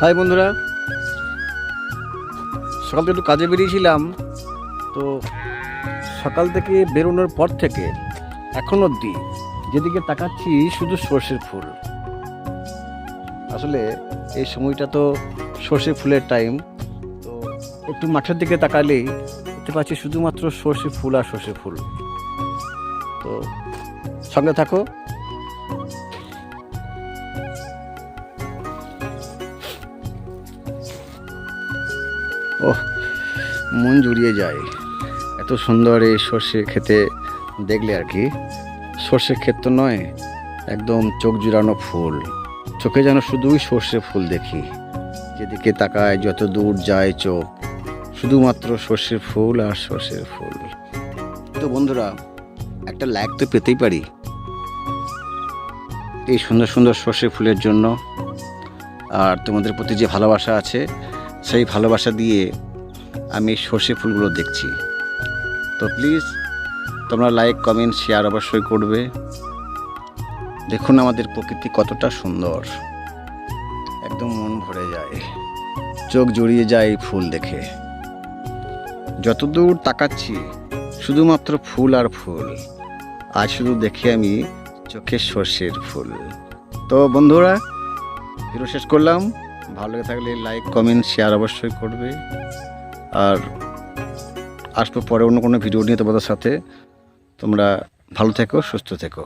High বন্ধুরা। সকাল থেকে একটু কাজে বেরিয়েছিলাম, তো সকাল থেকে বেরোনোর পর থেকে এখন অবধি যেদিকে তাকাচ্ছি শুধু সর্ষের ফুল। আসলে এই সময়টা তো সর্ষে ফুলের টাইম তো একটু মাঠের দিকে তাকালেই দেখতে পাচ্ছি শুধুমাত্র সর্ষে ফুল আর সর্ষে ফুল। তো সঙ্গে থাকো। ওহ, মন জুড়িয়ে যায়। এত সুন্দর এই সর্ষে খেতে দেখলে আর কি। সর্ষে ক্ষেত তো নয়, একদম চোখ জুড়ানো ফুল। চোখে যেন শুধুই সর্ষে ফুল দেখি। যেদিকে তাকায়, যত দূর যায় চোখ, শুধুমাত্র সর্ষের ফুল আর সর্ষের ফুল। তো বন্ধুরা, একটা লাইক তো পেতেই পারি। এই সুন্দর সুন্দর সর্ষে ফুলের জন্য। আর তোমাদের প্রতি যে ভালোবাসা আছে সেই ভালোবাসা দিয়ে আমি সর্ষে ফুলগুলো দেখছি। তো প্লিজ, তোমরা লাইক, কমেন্ট, শেয়ার অবশ্যই করবে। দেখুন আমাদের প্রকৃতি কতটা সুন্দর। একদম মন ভরে যায়। চোখ জড়িয়ে যায় ফুল দেখে। যতদূর তাকাচ্ছি, শুধুমাত্র ফুল আর ফুল। আর শুধু দেখে আমি চোখে সর্ষের ফুল। তো বন্ধুরা ভিডিও শেষ করলাম। ভালো লেগে থাকলে লাইক কমেন্ট শেয়ার অবশ্যই করবে। আর আসব পরে অন্য কোনো ভিডিও নিয়ে তোমাদের সাথে। তোমরা ভালো থেকো, সুস্থ থেকো।